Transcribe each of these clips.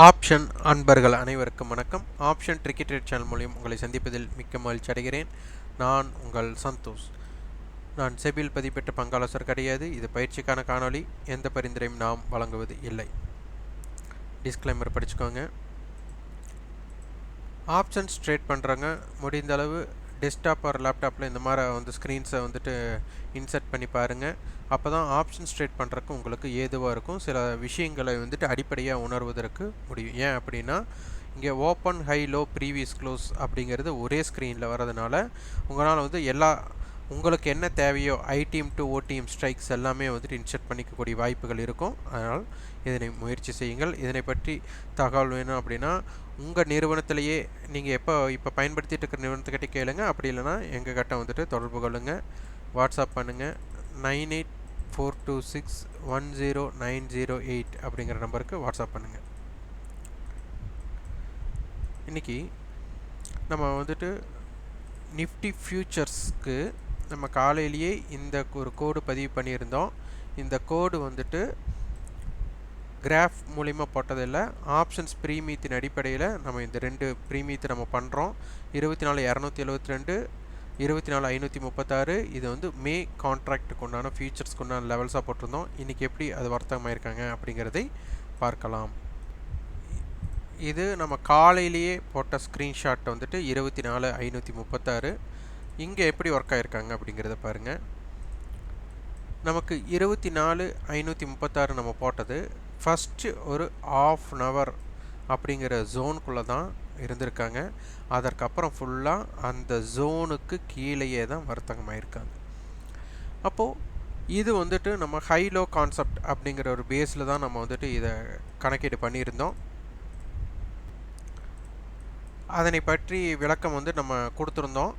Option அன்பர்கள் அனைவருக்கும் வணக்கம். ஆப்ஷன் கிரிக்கெட் சேனல் மூலியம் உங்களை சந்திப்பதில் மிக்க மகிழ்ச்சி அடைகிறேன். நான் உங்கள் சந்தோஷ். நான் செபில் பதிப்பெற்ற பங்காளசர் கிடையாது. இது பயிற்சிக்கான காணொளி. எந்த பரிந்துரையும் நாம் வழங்குவது இல்லை. டிஸ்க்ளைமர் படிச்சுக்கோங்க. ஆப்ஷன்ஸ் ட்ரேட் பண்ணுறவங்க முடிந்த அளவு டெஸ்க்டாப் ஒரு லேப்டாப்பில் இந்த மாதிரி வந்து ஸ்க்ரீன்ஸை வந்துட்டு இன்சர்ட் பண்ணி பாருங்கள் அப்போ தான் ஆப்ஷன்ஸ் ட்ரேட் பண்ணுறதுக்கு உங்களுக்கு ஏதுவாக இருக்கும். சில விஷயங்களை வந்துட்டு அடிப்படையாக உணர்வதற்கு முடியும். ஏன் அப்படின்னா இங்கே open high low previous close அப்படிங்கிறது ஒரே ஸ்க்ரீனில் வரதுனால உங்களால் வந்து எல்லா உங்களுக்கு என்ன தேவையோ ஐடிஎம் டு ஓடிஎம் ஸ்ட்ரைக்ஸ் எல்லாமே வந்துட்டு இன்சர்ட் பண்ணிக்கக்கூடிய வாய்ப்புகள் இருக்கும். அதனால் இதனை முயற்சி செய்யுங்கள். இதனை பற்றி தகவல் வேணும் அப்படின்னா உங்கள் நிறுவனத்திலேயே நீங்கள் எப்போ இப்போ பயன்படுத்திட்டு இருக்கிற நிறுவனத்துக்கிட்ட கேளுங்க. அப்படி இல்லைனா எங்கள் கிட்ட வந்துட்டு தொடர்பு கொள்ளுங்கள் வாட்ஸ்அப் பண்ணுங்கள் nine eight four two six one zero nine zero eight அப்படிங்கிற நம்பருக்கு வாட்ஸ்அப் பண்ணுங்கள் இன்றைக்கி நம்ம வந்துட்டு நிஃப்டி ஃப்யூச்சர்ஸ்க்கு நம்ம காலையிலேயே இந்த ஒரு கோடு பதிவு பண்ணியிருந்தோம். இந்த கோடு வந்துட்டு கிராஃப் மூலிமா போட்டதில்லை. ஆப்ஷன்ஸ் ப்ரீமியத்தின் அடிப்படையில் நம்ம இந்த ரெண்டு ப்ரீமியத்தை நம்ம பண்ணுறோம் இருபத்தி நாலு இரநூத்தி எழுபத்தி ரெண்டு இருபத்தி நாலு ஐநூற்றி முப்பத்தாறு. இது வந்து மே கான்ட்ராக்டுக்கு உண்டான ஃபியூச்சர்ஸ்க்கு உண்டான லெவல்ஸாக போட்டிருந்தோம். இன்றைக்கி எப்படி அது வர்த்தகமாயிருக்காங்க அப்படிங்கிறதை பார்க்கலாம். இது நம்ம காலையிலேயே போட்ட ஸ்க்ரீன்ஷாட் வந்துட்டு இருபத்தி நாலு ஐநூற்றி முப்பத்தாறு. இங்கே எப்படி ஒர்க் ஆகிருக்காங்க அப்படிங்கிறத பாருங்கள் நமக்கு இருபத்தி நாலு ஐநூற்றி முப்பத்தாறு நம்ம போட்டது. ஃபஸ்ட்டு ஒரு ஆஃப் அன் ஹவர் அப்படிங்கிற ஜோனுக்குள்ளே தான் இருந்திருக்காங்க. அதற்கப்புறம் ஃபுல்லாக அந்த ஜோனுக்கு கீழேயே தான் வர்த்தகமாயிருக்காங்க. அப்போது இது வந்துட்டு நம்ம ஹைலோ கான்செப்ட் அப்படிங்கிற ஒரு பேஸில் தான் நம்ம வந்துட்டு இதை கணக்கீடு பண்ணியிருந்தோம். அதனை பற்றி விளக்கம் வந்து நம்ம கொடுத்துருந்தோம்.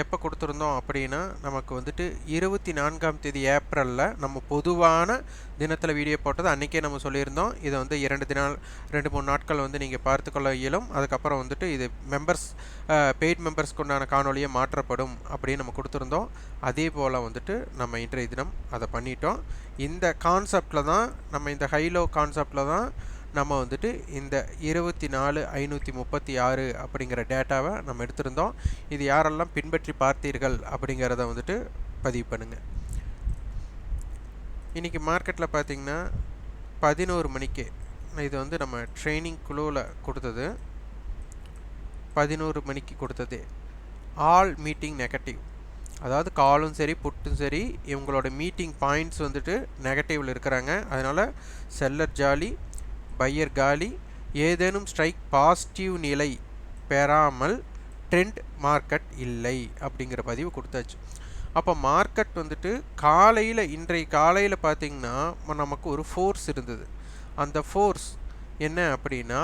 எப்போ கொடுத்துருந்தோம் அப்படின்னா நமக்கு வந்துட்டு இருபத்தி நான்காம் தேதி ஏப்ரலில் நம்ம பொதுவான தினத்தில் வீடியோ போட்டது அன்றைக்கே நம்ம சொல்லியிருந்தோம். இதை வந்து இரண்டு தினால் ரெண்டு மூணு நாட்கள் வந்து நீங்கள் பார்த்துக்கொள்ள இயலும். அதுக்கப்புறம் வந்துட்டு இது மெம்பர்ஸ் பெய்ட் மெம்பர்ஸ்க்கு உண்டான காணொலியை மாற்றப்படும் அப்படின்னு நம்ம கொடுத்துருந்தோம். அதே போல் வந்துட்டு நம்ம இன்றைய தினம் அதை பண்ணிட்டோம். இந்த கான்செப்டில் தான் நம்ம இந்த ஹைலோ கான்செப்டில் தான் நம்ம வந்துட்டு இந்த இருபத்தி நாலு ஐநூற்றி முப்பத்தி ஆறு அப்படிங்கிற டேட்டாவை நம்ம எடுத்திருந்தோம். இது யாரெல்லாம் பின்பற்றி பார்த்தீர்கள் அப்படிங்கிறத வந்துட்டு பதிவு பண்ணுங்கள் இன்றைக்கி மார்க்கெட்டில் பார்த்திங்கன்னா பதினோரு மணிக்கு இது வந்து நம்ம ட்ரைனிங் குழுவில் கொடுத்தது. பதினோரு மணிக்கு கொடுத்தது. ஆல் மீட்டிங் நெகட்டிவ் அதாவது காலும் சரி புட்டும் சரி இவங்களோட மீட்டிங் பாயிண்ட்ஸ் வந்துட்டு நெகட்டிவில் இருக்கிறாங்க. அதனால் செல்லர் ஜாலி பையர் காலி ஏதேனும் ஸ்ட்ரைக் பாசிட்டிவ் நிலை பெறாமல் ட்ரெண்ட் மார்க்கெட் இல்லை அப்படிங்கிற பதிவு கொடுத்தாச்சு. அப்போ மார்க்கெட் வந்துட்டு காலையில் இன்றைய காலையில் பார்த்திங்கன்னா நமக்கு ஒரு ஃபோர்ஸ் இருந்தது. அந்த ஃபோர்ஸ் என்ன அப்படின்னா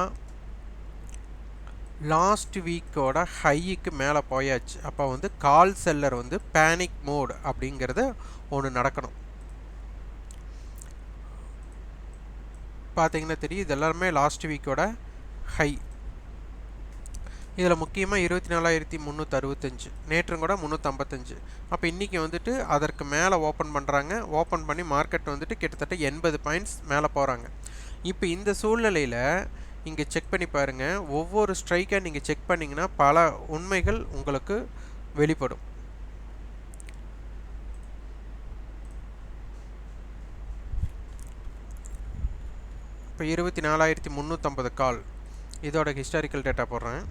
லாஸ்ட் வீக்கோட ஹைக்கு மேலே போயாச்சு. அப்போ வந்து கால் செல்லர் வந்து பேனிக் மோட் அப்படிங்கிறத ஒன்று நடக்கணும். பார்த்தீங்கன்னா தெரியும். இது எல்லாருமே லாஸ்ட் வீக்கோட ஹை இதில் முக்கியமாக இருபத்தி நாலாயிரத்தி முந்நூற்றி அறுபத்தஞ்சு. நேற்றும் கூட முந்நூற்றம்பத்தஞ்சு அப்போ இன்றைக்கி வந்துட்டு அதற்கு மேலே ஓப்பன் பண்ணுறாங்க ஓப்பன் பண்ணி மார்க்கெட் வந்துட்டு கிட்டத்தட்ட எண்பது பாயிண்ட்ஸ் மேலே போகிறாங்க இப்போ இந்த சூழ்நிலையில் இங்கே செக் பண்ணி பாருங்கள் ஒவ்வொரு ஸ்ட்ரைக்கை நீங்கள் செக் பண்ணிங்கன்னா பல உண்மைகள் உங்களுக்கு வெளிப்படும். இப்போ இருபத்தி நாலாயிரத்தி முந்நூற்றம்பது கால். இதோட ஹிஸ்டாரிக்கல் டேட்டா போடுறேன்.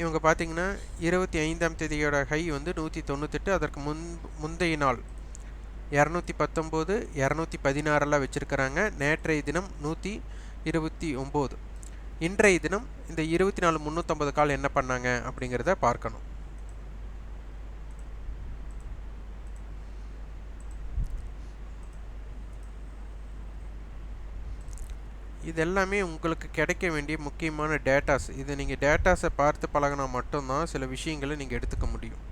இவங்க பார்த்தீங்கன்னா இருபத்தி ஐந்தாம் தேதியோட ஹை வந்து நூற்றி தொண்ணூத்தெட்டு அதற்கு முன் முந்தைய நாள் இரநூத்தி பத்தொம்போது இரநூத்தி பதினாறெல்லாம் வச்சுருக்கிறாங்க. நேற்றைய தினம் நூற்றி இருபத்தி ஒம்பது. இன்றைய தினம் இந்த இருபத்தி நாலு முந்நூற்றம்பது கால் என்ன பண்ணாங்க அப்படிங்கிறத பார்க்கணும். இது எல்லாமே உங்களுக்கு கிடைக்க வேண்டிய முக்கியமான டேட்டாஸ் இது நீங்கள் டேட்டாஸை பார்த்து பழகினா மட்டும்தான் சில விஷயங்களை நீங்கள் எடுத்துக்க முடியும்.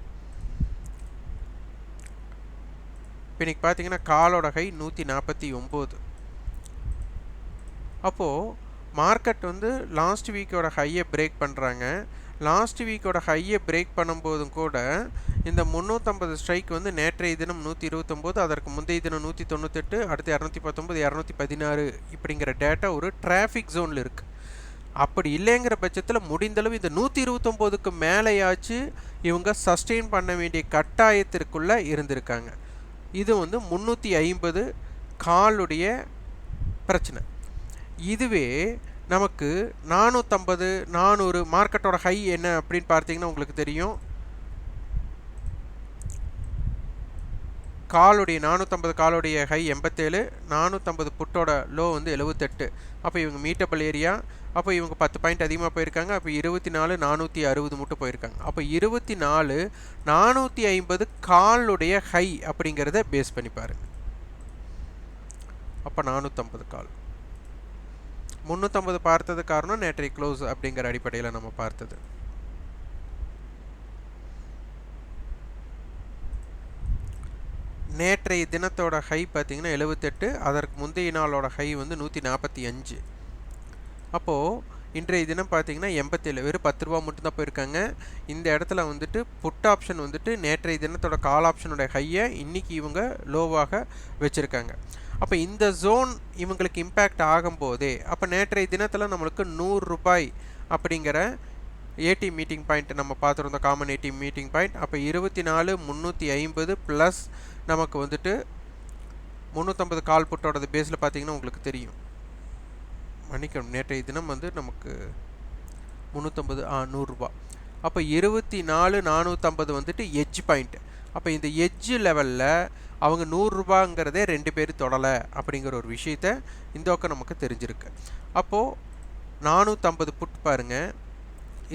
இப்போ இன்றைக்கி பார்த்தீங்கன்னா காலோட ஹை நூற்றி நாற்பத்தி ஒம்பது. அப்போது மார்க்கெட் வந்து லாஸ்ட் வீக்கோட ஹையை பிரேக் பண்ணுறாங்க லாஸ்ட் வீக்கோட ஹையை பிரேக் பண்ணும்போதும் கூட இந்த முந்நூற்றம்பது ஸ்ட்ரைக் வந்து நேற்றைய தினம் நூற்றி இருபத்தொம்போது அதற்கு முந்தைய தினம் நூற்றி தொண்ணூத்தெட்டு அடுத்து இரநூத்தி பத்தொம்பது இரநூத்தி பதினாறு இப்படிங்கிற டேட்டா ஒரு டிராஃபிக் ஜோனில் இருக்குது அப்படி இல்லைங்கிற பட்சத்தில் முடிந்தளவு இந்த நூற்றி இருபத்தொம்போதுக்கு மேலேயாச்சு இவங்க சஸ்டெயின் பண்ண வேண்டிய கட்டாயத்திற்குள்ளே இருந்திருக்காங்க. இது வந்து முந்நூற்றி ஐம்பது காலுடைய பிரச்சனை. இதுவே நமக்கு நானூற்றம்பது நானூறு மார்க்கெட்டோட ஹை என்ன அப்படின்னு பார்த்தீங்கன்னா உங்களுக்கு தெரியும். காலுடைய நானூற்றம்பது காலுடைய ஹை எண்பத்தேழு நானூற்றம்பது புட்டோட லோ வந்து எழுபத்தெட்டு அப்போ இவங்க மீட்டபிள் ஏரியா அப்போ இவங்க பத்து பாயிண்ட் அதிகமாக போயிருக்காங்க அப்போ இருபத்தி நாலு நானூற்றி அறுபது மட்டும் போயிருக்காங்க. அப்போ இருபத்தி நாலு நானூற்றி ஐம்பது காலுடைய ஹை அப்படிங்கிறத பேஸ் பண்ணி பாருங்க. அப்போ நானூற்றம்பது கால். முந்நூற்றம்பது பார்த்தது காரணம் நேற்றை க்ளோஸ் அப்படிங்கிற அடிப்படையில் நம்ம பார்த்தது. நேற்றைய தினத்தோட ஹை பார்த்திங்கன்னா எழுபத்தெட்டு அதற்கு முந்தைய நாளோட ஹை வந்து நூற்றி நாற்பத்தி அஞ்சு. அப்போது இன்றைய தினம் பார்த்தீங்கன்னா எண்பத்தேழு வெறும் பத்து ரூபா மட்டும்தான் போயிருக்காங்க. இந்த இடத்துல வந்துட்டு புட் ஆப்ஷன் வந்துட்டு நேற்றைய தினத்தோட கால் ஆப்ஷனோட ஹையை இன்றைக்கி இவங்க லோவாக வச்சுருக்காங்க. அப்போ இந்த ஜோன் இவங்களுக்கு இம்பேக்ட் ஆகும்போதே அப்போ நேற்றைய தினத்தில் நம்மளுக்கு நூறு ரூபாய் அப்படிங்கிற ஏடி மீட்டிங் பாயிண்ட் நம்ம பார்த்துருந்தோம். காமன் ஏடி மீட்டிங் பாயிண்ட் அப்போ இருபத்தி நாலு முந்நூற்றி ஐம்பது ப்ளஸ் நமக்கு வந்துட்டு முந்நூற்றம்பது கால் புட்டோடது பேஸில் பார்த்தீங்கன்னா உங்களுக்கு தெரியும். மன்னிக்கணும். நேற்றைய தினம் வந்து நமக்கு முந்நூற்றம்பது ஆ நூறுரூபா. அப்போ இருபத்தி நாலு நானூற்றம்பது வந்துட்டு எஜ் பாயிண்ட் அப்போ இந்த எஜ்ஜு லெவலில் அவங்க நூறுரூபாங்கிறதே ரெண்டு பேர் தொடலை அப்படிங்கிற ஒரு விஷயத்த இந்தாக்கம் நமக்கு தெரிஞ்சிருக்கு. அப்போது நானூற்றம்பது புட் பாருங்கள்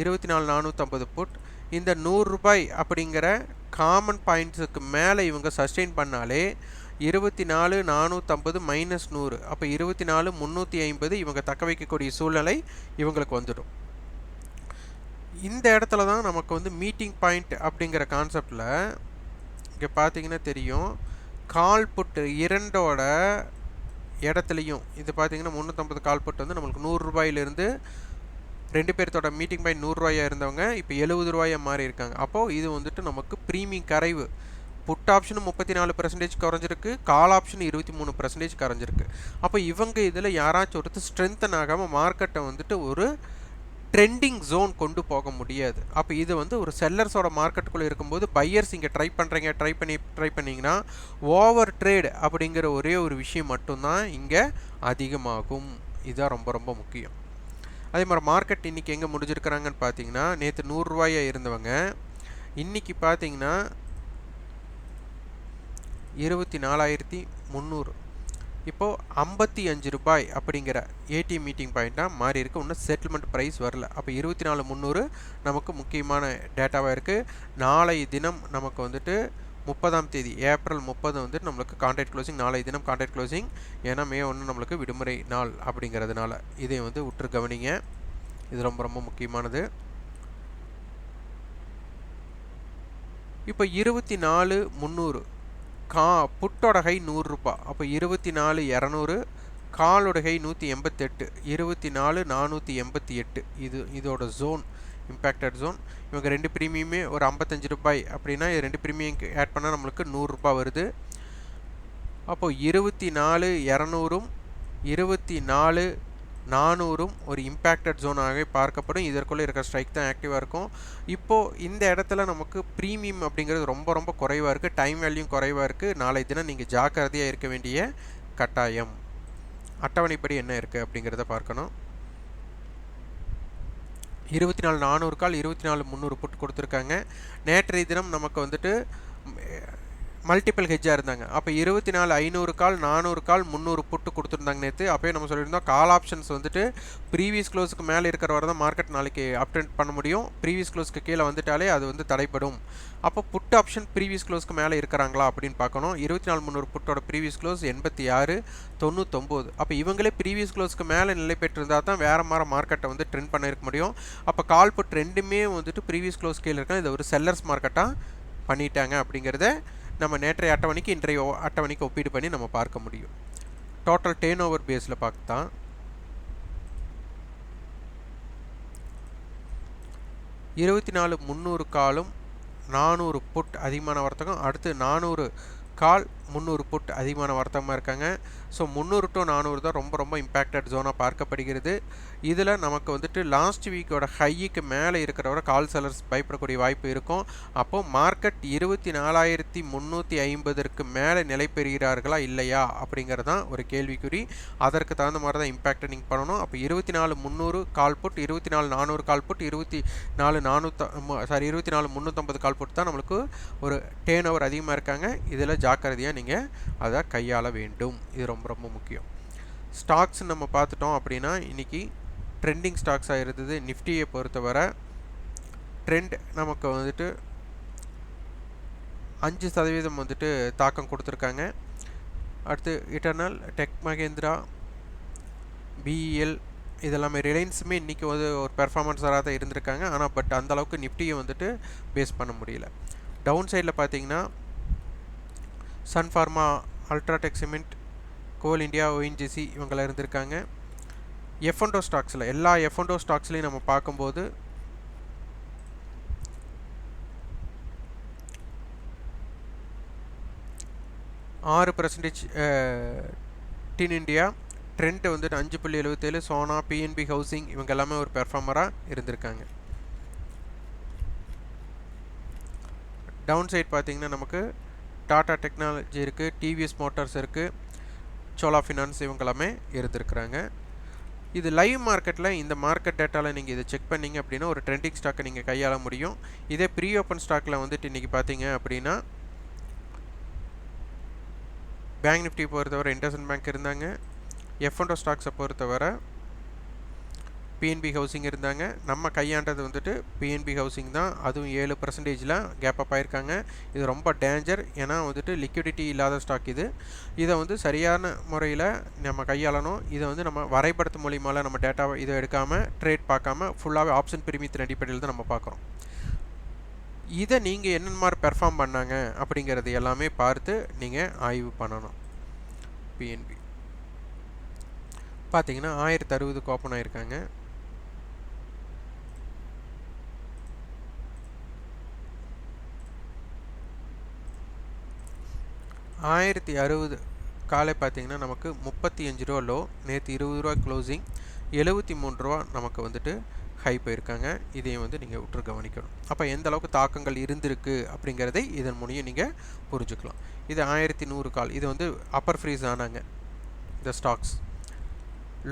இருபத்தி நாலு நானூற்றம்பது புட் இந்த நூறுரூபாய் அப்படிங்கிற காமன் பாயிண்ட்ஸுக்கு மேலே இவங்க சஸ்டெயின் பண்ணாலே இருபத்தி நாலு நானூற்றம்பது மைனஸ் நூறு. அப்போ இருபத்தி நாலு முந்நூற்றி ஐம்பது இவங்க தக்க வைக்கக்கூடிய சூழ்நிலை இவங்களுக்கு வந்துடும். இந்த இடத்துல தான் நமக்கு வந்து மீட்டிங் பாயிண்ட் அப்படிங்கிற கான்செப்டில் இங்கே பார்த்தீங்கன்னா தெரியும். கால் புட்டு இரண்டோட இடத்துலையும் இது பார்த்தீங்கன்னா முந்நூற்றம்பது கால் புட்டு வந்து நம்மளுக்கு நூறுரூபாயிலிருந்து ரெண்டு பேர்த்தோட மீட்டிங் பாயிண்ட் நூறுரூவாயாக இருந்தவங்க இப்போ எழுபது ரூபாயாக மாறி இருக்காங்க அப்போது இது வந்துட்டு நமக்கு ப்ரீமியம் கரைவு. புட் ஆப்ஷனும் முப்பத்தி நாலு பர்சன்டேஜ் குறைஞ்சிருக்கு கால் ஆப்ஷன் இருபத்தி மூணு பர்சன்டேஜ் குறைஞ்சிருக்கு. அப்போ இவங்க இதில் யாராச்சும் ஒருத்தர் ஸ்ட்ரென்தன் ஆகாமல் மார்க்கெட்டை வந்துட்டு ஒரு ட்ரெண்டிங் ஜோன் கொண்டு போக முடியாது. அப்போ இது வந்து ஒரு செல்லர்ஸோட மார்க்கெட்டுக்குள்ளே இருக்கும்போது பையர்ஸ் இங்கே ட்ரை பண்ணுறீங்க ட்ரை பண்ணி ட்ரை பண்ணிங்கன்னா ஓவர் ட்ரேட் அப்படிங்கிற ஒரே ஒரு விஷயம் மட்டும்தான் இங்கே அதிகமாகும். இதுதான் ரொம்ப ரொம்ப முக்கியம். அதே மாதிரி மார்க்கெட் இன்றைக்கி எங்கே முடிஞ்சிருக்கிறாங்கன்னு பார்த்தீங்கன்னா நேற்று நூறுரூவாயாக இருந்தவங்க இன்றைக்கி பார்த்தீங்கன்னா இருபத்தி நாலாயிரத்தி முந்நூறு. இப்போது ஐம்பத்தி அஞ்சு ரூபாய் அப்படிங்கிற ஏடிஎம் மீட்டிங் பாயிண்ட்டாக மாறி இருக்குது இன்னும் செட்டில்மெண்ட் ப்ரைஸ் வரல. அப்போ இருபத்தி நாலு முந்நூறு நமக்கு முக்கியமான டேட்டாவாக இருக்குது நாளை தினம் நமக்கு வந்துட்டு முப்பதாம் தேதி ஏப்ரல் முப்பது வந்துட்டு நம்மளுக்கு கான்ட்ராக்ட் க்ளோசிங் நாளை தினம் கான்ட்ராக்ட் க்ளோசிங் ஏன்னா மே ஒன்று நம்மளுக்கு விடுமுறை நாள் அப்படிங்கிறதுனால இதை வந்து உற்று கவனிங்க. இது ரொம்ப ரொம்ப முக்கியமானது. இப்போ இருபத்தி நாலு முந்நூறு கா புட்டோட ஹை நூறுரூபா. அப்போ இருபத்தி நாலு இரநூறு காலொடகை ஹை நூற்றி எண்பத்தெட்டு இருபத்தி நாலு நானூற்றி எண்பத்தி எட்டு இது இதோட ஜோன் இம்பேக்டட் ஜோன் இவங்க ரெண்டு ப்ரீமியமே ஒரு ஐம்பத்தஞ்சு ரூபாய் அப்படின்னா இது ரெண்டு ப்ரீமியம் ஆட் பண்ணால் நம்மளுக்கு நூறுரூபா வருது. அப்போது இருபத்தி நாலு இரநூறும் இருபத்தி நாலு நானூறும் ஒரு இம்பேக்டட் ஜோனாகவே பார்க்கப்படும். இதற்குள்ளே இருக்கிற ஸ்ட்ரைக் தான் ஆக்டிவாக இருக்கும். இப்போது இந்த இடத்துல நமக்கு ப்ரீமியம் அப்படிங்கிறது ரொம்ப ரொம்ப குறைவாக இருக்குது டைம் வேல்யூ குறைவாக இருக்குது நாளை தினம் நீங்கள் ஜாக்கிரதையாக இருக்க வேண்டிய கட்டாயம். அட்டவணைப்படி என்ன இருக்குது அப்படிங்கிறத பார்க்கணும். இருபத்தி நாலு நானூறு கால் இருபத்தி நாலு முந்நூறு புட் கொடுத்துருக்காங்க. நேற்றைய தினம் நமக்கு வந்துட்டு மல்டிபிள் ஹெஜ்ஜாக இருந்தாங்க. அப்போ இருபத்தி நாலு ஐநூறு கால் நானூறு கால் முந்நூறு புட்டு கொடுத்துருந்தாங்க நேற்று அப்போயே நம்ம சொல்லியிருந்தோம் கால் ஆப்ஷன்ஸ் வந்துட்டு ப்ரீவியஸ் க்ளோஸுக்கு மேலே இருக்கிற வரை தான் மார்க்கெட் நாளைக்கு அப்டென்ட் பண்ண முடியும். ப்ரீவியஸ் க்ளோஸ்க்கு கீழே வந்துட்டாலே அது வந்து தடைப்படும் அப்போ புட் ஆப்ஷன் ப்ரீவியஸ் க்ளோஸ்க்கு மேலே இருக்கிறாங்களா அப்படின்னு பார்க்கணும். இருபத்தி நாலு முந்நூறு புட்டோட ப்ரீவியஸ் க்ளோஸ் எண்பத்தி ஆறு தொண்ணூத்தொம்போது. அப்போ இவங்களே ப்ரீவியஸ் க்ளோஸ்க்கு மேலே நிலை பெற்றிருந்தால் தான் வேறு மாதிரி மார்க்கெட்டை வந்து ட்ரெண்ட் பண்ணியிருக்க முடியும். அப்போ கால் புட் ரெண்டுமே வந்துட்டு ப்ரீவியஸ் க்ளோஸ் கீழே இருக்காங்க இதை ஒரு செல்லர்ஸ் மார்க்கெட்டாக பண்ணிட்டாங்க அப்படிங்கிறத நம்ம நேற்றைய அட்டவணைக்கு இன்றைய அட்டவணைக்கு ஒப்பீடு பண்ணி நம்ம பார்க்க முடியும். டோட்டல் டேன் ஓவர் பேஸில் பார்த்தா இருபத்தி நாலு முந்நூறு காலும் நானூறு புட் அதிகமான வர்த்தகம் அடுத்து நானூறு கால் முந்நூறு புட் அதிகமான வர்த்தகமாக இருக்காங்க. ஸோ முந்நூறு டு நானூறு தான் ரொம்ப ரொம்ப இம்பேக்டட் ஜோனாக பார்க்கப்படுகிறது. இதில் நமக்கு வந்துட்டு லாஸ்ட் வீக்கோட ஹைக்கு மேலே இருக்கிறவரை கால் செலர்ஸ் பயப்படக்கூடிய வாய்ப்பு இருக்கும். அப்போது மார்க்கெட் இருபத்தி நாலாயிரத்தி முந்நூற்றி ஐம்பதற்கு மேலே நிலை பெறுகிறார்களா இல்லையா அப்படிங்கிறது தான் ஒரு கேள்விக்குறி. அதற்கு தகுந்த மாதிரி தான் இம்பேக்டை நீங்கள் பண்ணணும். அப்போ இருபத்தி நாலு முந்நூறு கால் புட் இருபத்தி நாலு நானூறு கால் புட் இருபத்தி நாலு நானூற்ற சாரி இருபத்தி நாலு முந்நூற்றம்பது கால் புட் தான் நம்மளுக்கு ஒரு டேன் ஓவர் அதிகமாக இருக்காங்க. இதில் ஜாக்கிரதையாக நீங்கள் அதை கையாள வேண்டும். இது ரொம்ப ரொம்ப முக்கியம். ஸ்டாக்ஸ் நம்ம பார்த்துட்டோம் அப்படின்னா இன்றைக்கி ட்ரெண்டிங் ஸ்டாக்ஸாக இருந்தது. நிஃப்டியை பொறுத்தவரை ட்ரெண்ட் நமக்கு வந்துட்டு அஞ்சு சதவீதம் வந்துட்டு தாக்கம் கொடுத்துருக்காங்க. அடுத்து இட்டர்னல் டெக் மகேந்திரா பிஇஎல் இதெல்லாமே ரிலையன்ஸுமே இன்றைக்கி வந்து ஒரு பெர்ஃபார்மன்ஸராக தான் இருந்திருக்காங்க. ஆனால் பட் அந்தளவுக்கு நிஃப்டியை வந்துட்டு பேஸ் பண்ண முடியல. டவுன் சைடில் பார்த்தீங்கன்னா சன் ஃபார்மா அல்ட்ராடெக் சிமெண்ட் கோல் இந்தியா ஓஎன்ஜிசி இவங்களாம் இருந்திருக்காங்க. எஃப்என்டோ ஸ்டாக்ஸில் எல்லா எஃப்என்டோ ஸ்டாக்ஸ்லையும் நம்ம பார்க்கும்போது ஆறு பர்சன்டேஜ் டின் இண்டியா ட்ரெண்ட் வந்துட்டு அஞ்சு புள்ளி எழுபத்தேழு சோனா பிஎன்பி ஹவுசிங் இவங்க எல்லாமே ஒரு பெர்ஃபார்மராக இருந்திருக்காங்க. டவுன் சைட் பார்த்தீங்கன்னா நமக்கு டாடா டெக்னாலஜி இருக்குது டிவிஎஸ் மோட்டார்ஸ் இருக்குது சோலா ஃபினான்ஸ் இவங்க எல்லாமே இருந்திருக்கிறாங்க இது லைவ் மார்க்கெட்டில் இந்த மார்க்கெட் டேட்டாவில் நீங்கள் இதை செக் பண்ணிங்க அப்படின்னா ஒரு ட்ரெண்டிங் ஸ்டாக்கை நீங்கள் கையாள முடியும். இதே ப்ரீ ஓப்பன் ஸ்டாக்கில் வந்துட்டு இன்றைக்கி பார்த்தீங்க அப்படின்னா பேங்க் நிஃப்டி பொறுத்தவரை இண்டஸ்இண்ட் பேங்க் இருந்தாங்க. எஃப்என்டோ ஸ்டாக்ஸை பொறுத்தவரை பிஎன்பி ஹவுசிங் இருந்தாங்க. நம்ம கையாண்டது வந்துட்டு பிஎன்பி ஹவுசிங் தான். அதுவும் ஏழு பர்சன்டேஜில் கேப் அப் ஆயிருக்காங்க. இது ரொம்ப டேஞ்சர் ஏன்னா வந்துட்டு லிக்விடிட்டி இல்லாத ஸ்டாக் இது. இதை வந்து சரியான முறையில் நம்ம கையாளணும். இதை வந்து நம்ம வரைபடத்து மூலியமாக நம்ம டேட்டாவை இதை எடுக்காமல் ட்ரேட் பார்க்காம ஃபுல்லாகவே ஆப்ஷன் பிரிமித்தின் அடிப்படையில் தான் நம்ம பார்க்குறோம். இதை நீங்கள் என்னென்ன மாதிரி பெர்ஃபார்ம் பண்ணாங்க அப்படிங்கிறது எல்லாமே பார்த்து நீங்கள் ஆய்வு பண்ணணும். பிஎன்பி பார்த்தீங்கன்னா ஆயிரத்தி அறுபதுக்கு ஓப்பன் ஆயிருக்காங்க. ஆயிரத்தி அறுபது காலை பார்த்தீங்கன்னா நமக்கு முப்பத்தி அஞ்சு ரூபா லோ நேற்று இருபது ரூபா க்ளோசிங் எழுபத்தி மூணு ரூபா நமக்கு வந்துட்டு ஹை போயிருக்காங்க. இதையும் வந்து நீங்கள் உற்று கவனிக்கணும். அப்போ எந்த அளவுக்கு தாக்கங்கள் இருந்திருக்கு அப்படிங்கிறதை இதன் மூலியம் நீங்கள் புரிஞ்சுக்கலாம். இது ஆயிரத்தி நூறு கால். இது வந்து அப்பர் ஃப்ரீஸ் ஆனாங்க. இந்த ஸ்டாக்ஸ்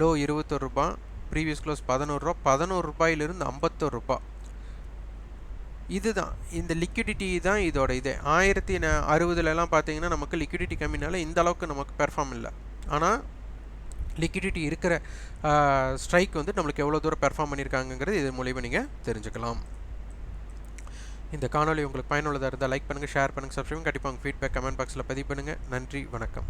லோ இருபத்தொரு ரூபா ப்ரீவியஸ் க்ளோஸ் ரூபா. பதினோரு ரூபாயிலிருந்து ஐம்பத்தொரு ரூபா. இதுதான். இந்த லிக்விடிட்டி தான் இதோட இது. ஆயிரத்தி ந அறுபதுலலாம் பார்த்தீங்கன்னா நமக்கு லிக்விடிட்டி கம்மினால இந்த அளவுக்கு நமக்கு பெர்ஃபார்ம் இல்லை. ஆனால் லிக்விடிட்டி இருக்கிற ஸ்ட்ரைக் வந்து நம்மளுக்கு எவ்வளோ தூரம் பெர்ஃபார்ம் பண்ணியிருக்காங்கங்கிறது இது மூலிமா நீங்கள் தெரிஞ்சுக்கலாம். இந்த காணொலி உங்களுக்கு பயனுள்ளதாக இருந்தால் லைக் பண்ணுங்கள் ஷேர் பண்ணுங்கள் சப்ஸ்கிரைப் கண்டிப்பாக உங்கள் ஃபீட்பேக் கமெண்ட் பாக்ஸில் பதிவு பண்ணுங்கள் நன்றி வணக்கம்.